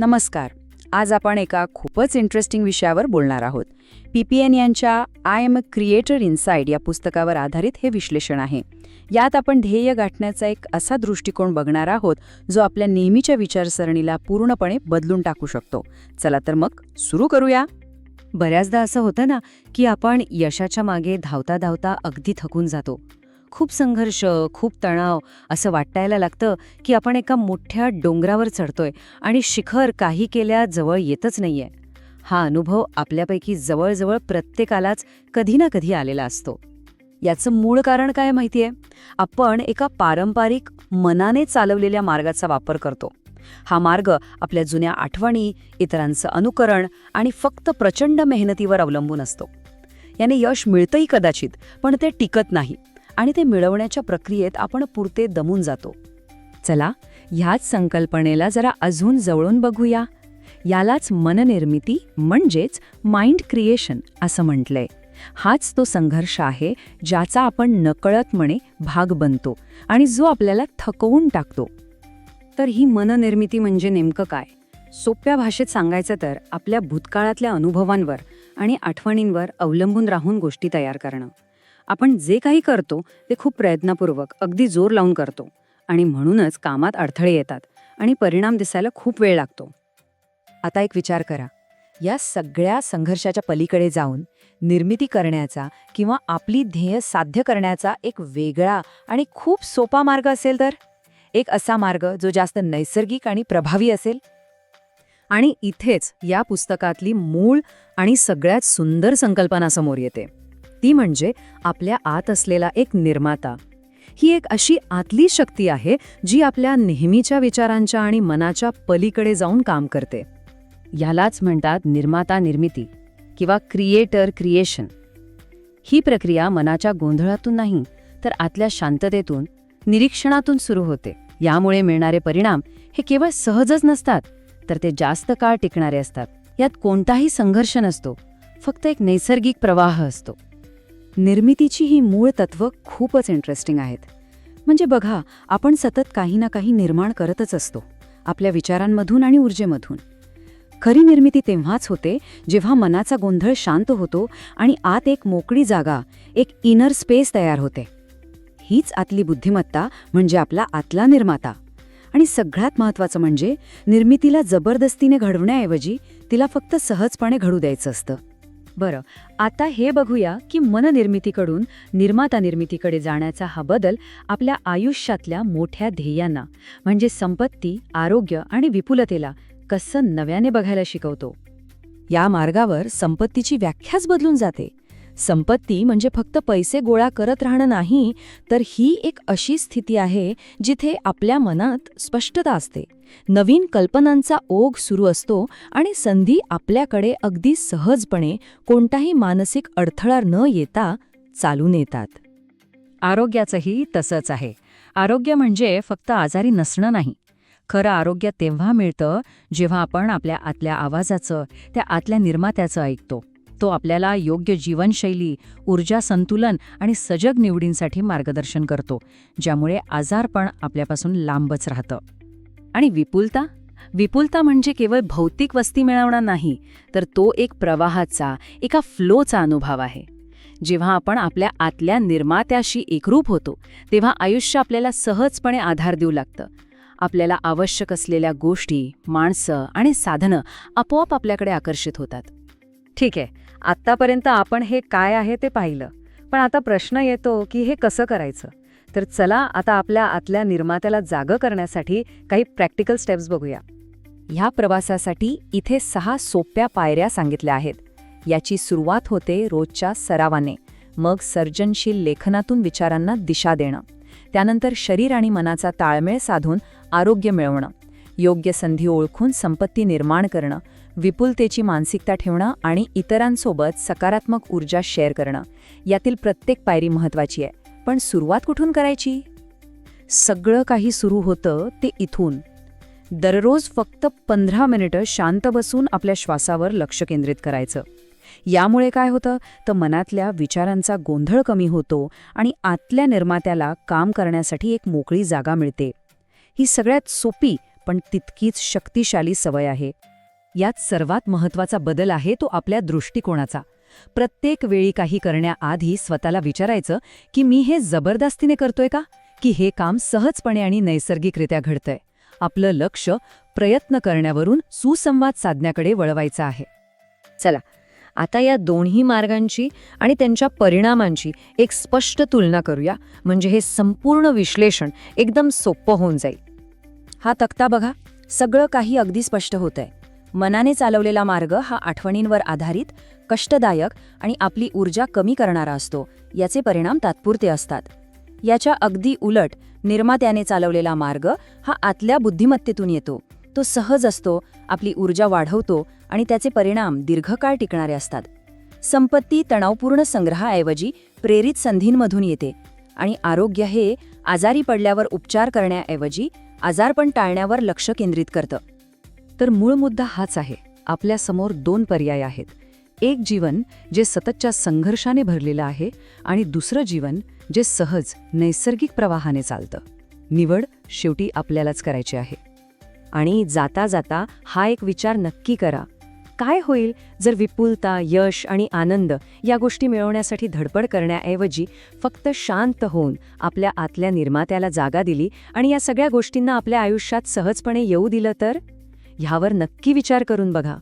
नमस्कार. आज आपण एका खूपच इंटरेस्टिंग विषयावर बोलणार आहोत. पी पी एन यांच्या I am a creator inside या पुस्तकावर आधारित हे विश्लेषण आहे. यात आपण ध्येय गाठण्याचा एक असा दृष्टिकोन बघणार आहोत जो आपल्या नेहमीच्या विचारसरणीला पूर्णपणे बदलून टाकू शकतो. चला तर मग सुरू करूया. बऱ्याचदा असं होतं ना की आपण यशाच्या मागे धावता धावता अगदी थकून जातो. खूप संघर्ष खूप तणाव असं वाटायला लागतं की आपण एका मोठ्या डोंगरावर चढतोय आणि शिखर काही केल्या जवळ येतच नाहीये. हा अनुभव आपल्यापैकी जवळजवळ प्रत्येकालाच कधी ना कधी आलेला असतो. याचं मूळ कारण काय माहितीये? आपण एका पारंपरिक मनाने चालवलेल्या मार्गाचा वापर करतो. हा मार्ग आपल्या जुन्या आठवणी इतरांचं अनुकरण आणि फक्त प्रचंड मेहनतीवर अवलंबून असतो. याने यश मिळतंही कदाचित पण ते टिकत नाही. आणि ते मिळवण्याच्या प्रक्रियेत आपण पुरते दमून जातो. चला ह्याच संकल्पनेला जरा अजून जवळून बघूया. यालाच मननिर्मिती म्हणजेच माइंड क्रिएशन असं म्हटलंय. हाच तो संघर्ष आहे ज्याचा आपण नकळतपणे भाग बनतो आणि जो आपल्याला थकवून टाकतो. तर ही मननिर्मिती म्हणजे नेमकं काय? सोप्या भाषेत सांगायचं तर आपल्या भूतकाळातल्या अनुभवांवर आणि आठवणींवर अवलंबून राहून गोष्टी तयार करणं. आपण जे काही करतो ते खूप प्रयत्नपूर्वक अगदी जोर लावून करतो. आणि म्हणूनच कामात अडथळे येतात आणि परिणाम दिसायला खूप वेळ लागतो. आता एक विचार करा. या सगळ्या संघर्षाच्या पलीकडे जाऊन निर्मिती करण्याचा किंवा आपली ध्येय साध्य करण्याचा एक वेगळा आणि खूप सोपा मार्ग असेल तर? एक असा मार्ग जो जास्त नैसर्गिक आणि प्रभावी असेल? आणि इथेच या पुस्तकातली मूळ आणि सगळ्यात सुंदर संकल्पना समोर येते. ती म्हणजे आपल्या आत असलेला एक निर्माता. ही एक अशी आतली शक्ती आहे जी आपल्या नेहमीच्या विचारांच्या आणि मनाच्या पलीकडे जाऊन काम करते. यालाच म्हणतात निर्माता निर्मिती किंवा क्रिएटर क्रिएशन ही प्रक्रिया मनाच्या गोंधळातून नाही तर आतल्या शांततेतून निरीक्षणातून सुरू होते. यामुळे मिळणारे परिणाम हे केवळ सहजच नसतात तर ते जास्त काळ टिकणारे असतात. यात कोणताही संघर्ष नसतो फक्त एक नैसर्गिक प्रवाह असतो. निर्मितीची ही मूळ तत्व खूपच इंटरेस्टिंग आहेत. म्हणजे बघा आपण सतत काही ना काही निर्माण करतच असतो आपल्या विचारांमधून आणि ऊर्जेमधून. खरी निर्मिती तेव्हाच होते जेव्हा मनाचा गोंधळ शांत होतो आणि आत एक मोकळी जागा एक इनर स्पेस तयार होते. हीच आतली बुद्धिमत्ता म्हणजे आपला आतला निर्माता. आणि सगळ्यात महत्वाचं म्हणजे निर्मितीला जबरदस्तीने घडवण्याऐवजी तिला फक्त सहजपणे घडू द्यायचं असतं. बरं आता हे बघूया की मननिर्मितीकडून निर्माता निर्मितीकडे जाण्याचा हा बदल आपल्या आयुष्यातल्या मोठ्या ध्येयांना म्हणजे संपत्ती आरोग्य आणि विपुलतेला कसं नव्याने बघायला शिकवतो. या मार्गावर संपत्तीची व्याख्याच बदलून जाते. संपत्ती म्हणजे फक्त पैसे गोळा करत राहणं नाही तर ही एक अशी स्थिती आहे जिथे आपल्या मनात स्पष्टता असते. नवीन कल्पनांचा ओघ सुरू असतो आणि संधी आपल्याकडे अगदी सहजपणे कोणताही मानसिक अडथळा न येता चालून येतात. आरोग्याचंही तसंच आहे. आरोग्य म्हणजे फक्त आजारी नसणं नाही. खरं आरोग्य तेव्हा मिळतं जेव्हा आपण आपल्या आतल्या आवाजाचं त्या आतल्या निर्मात्याचं ऐकतो. तो आपल्याला योग्य जीवनशैली ऊर्जा संतुलन आणि सजग निवडींसाठी मार्गदर्शन करतो ज्यामुळे आजारपण आपल्यापासून लांबच राहतं. आणि विपुलता? विपुलता म्हणजे केवळ भौतिक वस्ती मिळवणं नाही तर तो एक प्रवाहाचा एका फ्लोचा अनुभव आहे. जेव्हा आपण आपल्या आतल्या निर्मात्याशी एकरूप होतो तेव्हा आयुष्य आपल्याला सहजपणे आधार देऊ लागतं. आपल्याला आवश्यक असलेल्या गोष्टी माणसं आणि साधनं आपोआप आपल्याकडे आकर्षित होतात. ठीक आहे आत्तापर्यंत आपण हे काय आहे ते पाहिलं. पण आता प्रश्न येतो की हे कसं करायचं? तर चला आता आपल्या आतल्या निर्मात्याला जागं करण्यासाठी काही प्रॅक्टिकल स्टेप्स बघूया. ह्या प्रवासासाठी इथे सहा सोप्या पायऱ्या सांगितल्या आहेत. याची सुरुवात होते रोजच्या सरावाने मग सर्जनशील लेखनातून विचारांना दिशा देणं. त्यानंतर शरीर आणि मनाचा ताळमेळ साधून आरोग्य मिळवणं. योग्य संधी ओळखून संपत्ती निर्माण करणं. विपुलतेची मानसिकता ठेवणं आणि इतरांसोबत सकारात्मक ऊर्जा शेअर करणं यातील प्रत्येक पायरी महत्त्वाची आहे. पण सुरुवात कुठून करायची? सगळं काही सुरू होतं ते इथून. दररोज फक्त पंधरा मिनिटं शांत बसून आपल्या श्वासावर लक्ष केंद्रित करायचं. यामुळे काय होतं? तर मनातल्या विचारांचा गोंधळ कमी होतो आणि आतल्या निर्मात्याला काम करण्यासाठी एक मोकळी जागा मिळते. ही सगळ्यात सोपी पण तितकीच शक्तिशाली सवय आहे. यात सर्वात महत्त्वाचा बदल आहे तो आपल्या दृष्टिकोनाचा. प्रत्येक वेळी काही करण्याआधी स्वतःला विचारायचं की मी हे जबरदस्तीने करतोय का? की हे काम सहजपणे आणि नैसर्गिकरित्या घडतंय? आपलं लक्ष प्रयत्न करण्यावरून सुसंवाद साधण्याकडे वळवायचं आहे. चला आता या दोन्ही मार्गांची आणि त्यांच्या परिणामांची एक स्पष्ट तुलना करूया. म्हणजे हे संपूर्ण विश्लेषण एकदम सोपं होऊन जाईल. हा तक्ता बघा. सगळं काही अगदी स्पष्ट होतंय. मनाने चालवलेला मार्ग हा आठवणींवर आधारित कष्टदायक आणि आपली ऊर्जा कमी करणारा असतो. याचे परिणाम तात्पुरते असतात. याच्या अगदी उलट निर्मात्याने चालवलेला मार्ग हा आतल्या बुद्धिमत्तेतून येतो. तो सहज असतो आपली ऊर्जा वाढवतो आणि त्याचे परिणाम दीर्घकाळ टिकणारे असतात. संपत्ती तणावपूर्ण संग्रहाऐवजी प्रेरित संधींमधून येते आणि आरोग्य हे आजारी पडल्यावर उपचार करण्याऐवजी आजारपण टाळण्यावर लक्ष केंद्रित करतं. तर मूळ मुद्दा हाच आहे. आपल्यासमोर दोन पर्याय आहेत. एक जीवन जे सततच्या संघर्षाने भरलेलं आहे आणि दुसरं जीवन जे सहज नैसर्गिक प्रवाहाने चालतं. निवड शेवटी आपल्यालाच करायची आहे. आणि जाता जाता हा एक विचार नक्की करा. काय होईल जर विपुलता यश आणि आनंद या गोष्टी मिळवण्यासाठी धडपड करण्याऐवजी फक्त शांत होऊन आपल्या आतल्या निर्मात्याला जागा दिली आणि या सगळ्या गोष्टींना आपल्या आयुष्यात सहजपणे येऊ दिलं तर? ह्यावर नक्की विचार करून बघा.